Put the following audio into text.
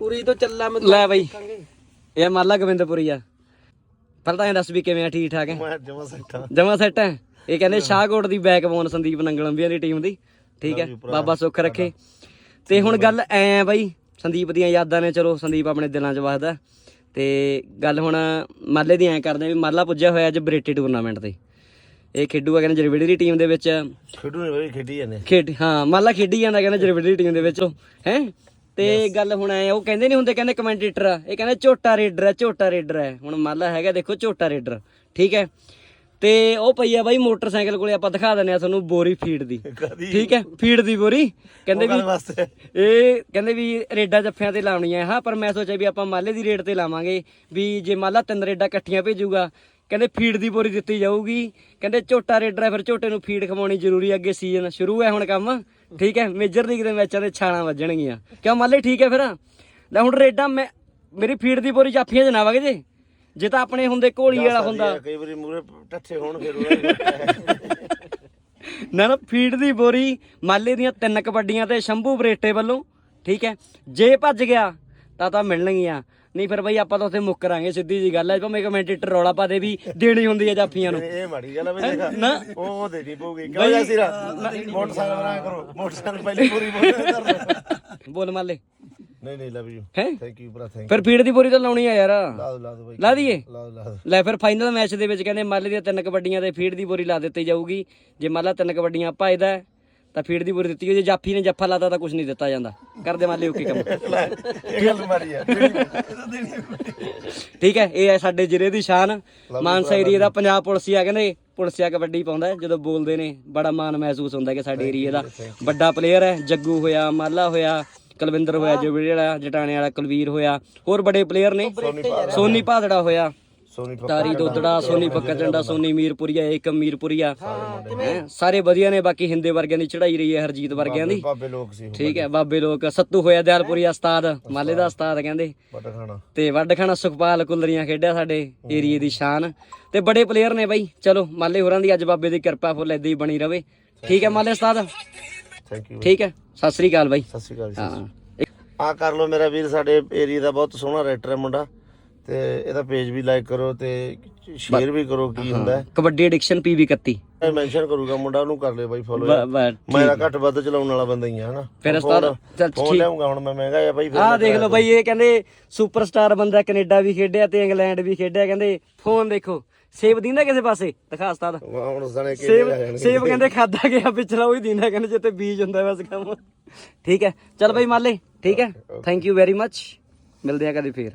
ਉਰੀ ਤੋਂ ਚੱਲਾ ਮੈਂ ਲੈ ਬਈ। ਇਹ ਮਾਲਾ ਗੋਬਿੰਦਪੁਰੀ ਆ। ਪਹਿਲਾਂ ਤਾਂ ਇਹ ਦੱਸ ਵੀ ਕਿਵੇਂ ਆ ਠੀਕ ਠਾਕ ਹੈ? ਮੈਂ ਜਮਾ ਸੱਟਾ ਜਮਾ ਸੈੱਟ ਹੈ। ਇਹ ਕਹਿੰਦੇ ਸ਼ਾਹਕੋਟ ਦੀ ਬੈਕਬੋਨ ਸੰਦੀਪ ਨੰਗਲੰਬੀਆਂ ਦੀ ਟੀਮ ਦੀ। ਠੀਕ ਹੈ? ਬਾਬਾ ਸੁੱਖ ਰੱਖੇ। ਤੇ ਹੁਣ ਗੱਲ ਐ ਆ ਬਾਈ ਸੰਦੀਪ ਦੀਆਂ ਯਾਦਾਂ ਨੇ ਚਲੋ ਸੰਦੀਪ ਆਪਣੇ ਦਿਲਾਂ 'ਚ ਵਸਦਾ। ਤੇ ਗੱਲ ਹੁਣ ਮਾਲੇ ਦੀ ਐ ਕਰਦੇ ਆ ਵੀ ਮਾਲਾ ਪੁੱਜਿਆ ਹੋਇਆ ਅੱਜ ਬਰੇਟੀ ਟੂਰਨਾਮੈਂਟ ਤੇ। ਇਹ ਖੇਡੂਗਾ ਕਹਿੰਦੇ ਜਰਵਿੜੀ ਦੀ ਟੀਮ ਦੇ ਵਿੱਚ। ਖੇਡੂ ਨਹੀਂ ਬਈ ਖੇਡੀ ਜਾਂਦੇ ਖੇਡ ਹਾਂ ਮਾਲਾ ਖੇਡੀ ਜਾਂਦਾ ਕਹਿੰਦੇ ਜਰਵਿੜੀ ਦੀ ਟੀਮ ਦੇ ਵਿੱਚ। ਹੈ? ਤੇ ਗੱਲ ਹੁਣ ਐ ਉਹ ਕਹਿੰਦੇ ਨਹੀਂ ਹੁੰਦੇ ਕਹਿੰਦੇ ਕਮੈਂਟੇਟਰ ਆ। ਇਹ ਕਹਿੰਦੇ ਝੋਟਾ ਰੇਡਰ ਹੈ ਝੋਟਾ ਰੇਡਰ ਹੈ ਹੁਣ ਮਾਲਾ ਹੈਗਾ ਦੇਖੋ ਝੋਟਾ ਰੇਡਰ ਠੀਕ ਹੈ? ਤੇ ਉਹ ਪਈ ਆ ਬਾਈ ਮੋਟਰਸਾਈਕਲ ਕੋਲੇ ਆਪਾਂ ਦਿਖਾ ਦਿੰਦੇ ਆ ਤੁਹਾਨੂੰ ਬੋਰੀ ਫੀਡ ਦੀ। ਠੀਕ ਹੈ? ਫੀਡ ਦੀ ਬੋਰੀ। ਕਹਿੰਦੇ ਵੀ ਇਹ ਕਹਿੰਦੇ ਵੀ ਰੇਡਾਂ ਜੱਫਿਆਂ ਤੇ ਲਾਉਣੀਆਂ ਹਾਂ ਪਰ ਮੈਂ ਸੋਚਿਆ ਵੀ ਆਪਾਂ ਮਾਲੇ ਦੀ ਰੇਡ ਤੇ ਲਾਵਾਂਗੇ। ਵੀ ਜੇ ਮਾਲਾ ਤਿੰਨ ਰੇਡਾਂ ਇਕੱਠੀਆਂ ਭੇਜੂਗਾ ਕਹਿੰਦੇ ਫੀਡ ਦੀ ਬੋਰੀ ਦਿੱਤੀ ਜਾਊਗੀ। ਕਹਿੰਦੇ ਝੋਟਾ ਰੇਡਰ ਹੈ ਫਿਰ ਝੋਟੇ ਨੂੰ ਫੀਡ ਖਵਾਉਣੀ ਜ਼ਰੂਰੀ ਅੱਗੇ ਸੀਜ਼ਨ ਸ਼ੁਰੂ ਹੈ ਹੁਣ ਕੰਮ। ਠੀਕ ਹੈ ਮੇਜਰ ਲੀਗ ਦੇ ਮੈਚਾਂ ਦੇ ਛਾਲਾਂ ਵੱਜਣਗੀਆਂ। ਕਿਉਂ ਮਾਲੇ ਠੀਕ ਹੈ ਫਿਰ? ਲੈ ਹੁਣ ਰੇਡਾਂ ਮੈਂ ਮੇਰੀ ਫੀਡ ਦੀ ਬੋਰੀ ਜਾਫੀਆਂ 'ਚ ਨਾ ਵਗ ਜੇ। ਜੇ ਤਾਂ ਆਪਣੇ ਹੁੰਦੇ ਘੋਲੀ ਵਾਲਾ ਹੁੰਦਾ। ਕਈ ਵਾਰੀ ਮੂਰੇ ਟੱਠੇ ਹੋਣ ਫਿਰ ਨਾ ਨਾ ਫੀਡ ਦੀ ਬੋਰੀ ਮਾਲੇ ਦੀਆਂ ਤਿੰਨ ਕਬੱਡੀਆਂ ਤੇ ਸ਼ੰਭੂ ਬਰੇਟੇ ਵੱਲੋਂ ਠੀਕ ਹੈ। ਜੇ ਭੱਜ ਗਿਆ ਤਾਂ ਤਾਂ ਮਿਲਣਗੀਆਂ। ਨਹੀਂ ਫਿਰ ਬਈ ਆਪਾਂ ਤਾਂ ਉੱਥੇ ਮੁੱਕਰਾਂਗੇ ਸਿੱਧੀ ਜੀ ਗੱਲ ਹੈ ਭਾਵੇਂ ਕਮੈਂਟੇਟਰ ਰੌਲਾ ਪਾ ਦੇ ਵੀ ਦੇਣੀ ਹੁੰਦੀ ਹੈ ਜਾਫੀਆਂ ਨੂੰ। ਇਹ ਮਾੜੀ ਗੱਲ ਆ ਬਈ ਦੇਖ। ਨਾ। ਉਹ ਦੇਣੀ ਪਊਗੀ। ਕਿਉਂ ਜਾ ਸਿਰਾ? ਮੋਟਰਸਾਈਕਲ ਬਣਾ ਕਰੋ। ਮੋਟਰਸਾਈਕਲ ਪਹਿਲੇ ਪੂਰੀ ਕਰ ਲਓ ਬੋਲ ਮਾਲੇ। ਨਹੀਂ ਨਹੀਂ ਲਵ ਯੂ ਹੈ? ਥੈਂਕ ਯੂ ਬਰਾ ਥੈਂਕ ਫਿਰ ਫੀਡ ਦੀ ਬੋਰੀ ਤਾਂ ਲਾਉਣੀ ਆ ਯਾਰ। ਲਾ ਦੋ ਲਾ ਦੋ ਬਈ। ਲਾ ਦਈਏ? ਲਾ ਦੋ ਲਾ ਦੋ ਲੈ ਫਿਰ ਫਾਈਨਲ ਮੈਚ ਦੇ ਵਿੱਚ ਕਹਿੰਦੇ ਮਾਲੇ ਦੀਆਂ ਤਿੰਨ ਕਬੱਡੀਆਂ ਤੇ ਫੀਡ ਦੀ ਬੋਰੀ ਲਾ ਦਿੱਤੀ ਜਾਊਗੀ। ਜੇ ਮਾਲਾ ਤਿੰਨ ਕਬੱਡੀਆਂ ਭਜਦਾ ਹੈ, ਤਾਂ ਫੀਡ ਦੀ ਬੋਰੀ ਦਿੱਤੀ ਹੋਈ ਜੇ ਜਾਫੀ ਨੇ ਜੱਫਾ ਲਾਤਾ ਤਾਂ ਕੁਝ ਨਹੀਂ ਦਿੱਤਾ ਜਾਂਦਾ। ਕਰਦੇ ਮਾਲੇ ਓਕੇ ਕੰਮ। ਇਹ ਗੱਲ ਮਾਰੀ ਆ। ਠੀਕ ਹੈ ਇਹ ਹੈ ਸਾਡੇ ਜ਼ਿਲ੍ਹੇ ਦੀ ਸ਼ਾਨ। ਮਾਨਸਾ ਏਰੀਆ ਦਾ ਪੰਜਾਬ ਪੁਲਿਸਿਆ ਕਹਿੰਦੇ ਪੁਲਿਸਿਆ ਕਬੱਡੀ ਪਾਉਂਦਾ। ਜਦੋਂ ਬੋਲਦੇ ਨੇ ਬੜਾ ਮਾਣ ਮਹਿਸੂਸ ਹੁੰਦਾ ਕਿ ਸਾਡੇ ਏਰੀਆ ਦਾ ਵੱਡਾ ਪਲੇਅਰ ਹੈ। ਜੱਗੂ ਹੋਇਆ ਮਾਲਾ ਹੋਇਆ ਕੁਲਵਿੰਦਰ ਹੋਇਆ ਜੁਬੜੀ ਵਾਲਾ ਜਟਾਣੇ ਵਾਲਾ ਕੁਲਵੀਰ ਹੋਇਆ। ਹੋਰ ਬੜੇ ਪਲੇਅਰ ਨੇ। ਸੋਨੀ ਭਾਦੜਾ ਹੋਇਆ। ਤਾਰੀ ਦੋਦੜਾ ਸੋਨੀ ਫੱਕਾ ਚੰਡਾ ਸੋਨੀ ਮੀਰਪੁਰੀਆ ਏਕਮ ਮੀਰਪੁਰੀਆ ਹੈਂ, ਸਾਰੇ ਵਧੀਆ ਨੇ ਬਾਕੀ ਹਿੰਦੇ ਵਰਗਿਆਂ ਦੀ ਚੜਾਈ ਰਹੀ ਹੈ ਹਰਜੀਤ ਵਰਗਿਆਂ ਦੀ। ਬਾਬੇ ਲੋਕ ਸੀ ਠੀਕ ਹੈ ਬਾਬੇ ਲੋਕ ਸੱਤੂ ਹੋਇਆ ਦਿਆਲਪੁਰੀ ਉਸਤਾਦ ਮਾਲੇ ਦਾ ਉਸਤਾਦ ਕਹਿੰਦੇ। ਬਟ ਖਾਣਾ। ਤੇ ਵੱਡ ਖਾਣਾ ਸੁਖਪਾਲ ਕੁਲਰੀਆਂ ਖੇਡਿਆ ਸਾਡੇ ਏਰੀਏ ਦੀ ਸ਼ਾਨ। ਤੇ ਬੜੇ ਪਲੇਅਰ ਨੇ ਬਾਈ। ਚਲੋ ਮਾਲੇ ਹੋਰਾਂ ਦੀ ਅੱਜ ਬਾਬੇ ਦੀ ਕਿਰਪਾ ਫੁੱਲ ਏਦਾਂ ਹੀ ਬਣੀ ਰਵੇ। ਠੀਕ ਹੈ ਮਾਲੇ ਉਸਤਾਦ? ਥੈਂਕ ਯੂ ਠੀਕ ਹੈ ਸਤਿ ਸ੍ਰੀ ਅਕਾਲ ਬਾਈ। ਸਤਿ ਸ਼੍ਰੀ ਅਕਾਲ ਜੀ ਹਾਂ। ਆ ਕਰ ਲਓ ਮੇਰਾ ਵੀਰ ਸਾਡੇ ਏਰੀਆ ਦਾ ਬਹੁਤ ਸੋਹਣਾ ਰਾਈਟਰ ਹੈ ਮੁੰਡਾ। ਤੇ ਇਹਦਾ ਪੇਜ ਵੀ ਲਾਈਕ ਕਰੋ ਤੇ ਸ਼ੇਅਰ ਵੀ ਕਰੋ ਕੀ ਹੁੰਦਾ। ਹੈ ਕਬੱਡੀ ਐਡਿਕਸ਼ਨ ਪੀਵੀ 31 ਮੈਂ ਮੈਂਸ਼ਨ ਕਰੂਗਾ ਮੁੰਡਾ ਉਹਨੂੰ ਕਰ ਲਿਓ ਬਾਈ ਫੋਲੋ ਬ- ਬ- ਮੈਂ ਤਾਂ ਘੱਟ ਵੱਧ ਚਲਾਉਣ ਵਾਲਾ ਬੰਦਾ ਹੀ ਆ ਹਨਾ। ਫਿਰ ਉਸਤਾਦ ਚੱਲ ਫੋਨ ਲਿਆਉਂਗਾ ਹੁਣ ਮੈਂ ਮਹਿੰਗਾ ਆ ਬਾਈ ਫਿਰ ਆਹ ਦੇਖ ਲਓ ਬਾਈ ਇਹ ਕਹਿੰਦੇ ਸੁਪਰਸਟਾਰ ਬੰਦਾ ਕੈਨੇਡਾ ਵੀ ਖੇਡਿਆ ਤੇ ਇੰਗਲੈਂਡ ਵੀ ਖੇਡਿਆ ਕਹਿੰਦੇ ਫੋਨ ਦੇਖੋ ਸੇਬ ਦਿੰਦਾ ਕਿਸੇ ਪਾਸੇ? ਦਿਖਾ ਉਸਤਾਦ। ਹੁਣ ਸਣੇ ਕੇ ਸੇਬ ਕਹਿੰਦੇ ਖਾਦਾ ਗਿਆ ਪਿਛਲਾ ਉਹੀ ਦਿੰਦਾ ਕਹਿੰਦੇ ਜਿੱਤੇ ਬੀਜ ਹੁੰਦਾ ਬਸ ਕੰਮ। ਠੀਕ ਹੈ ਚੱਲ ਬਾਈ ਮਾਲੇ ਠੀਕ ਹੈ। ਥੈਂਕ ਯੂ ਵੈਰੀ ਮੱਚ ਮਿਲਦੇ ਆ ਕਦੇ ਫੇਰ।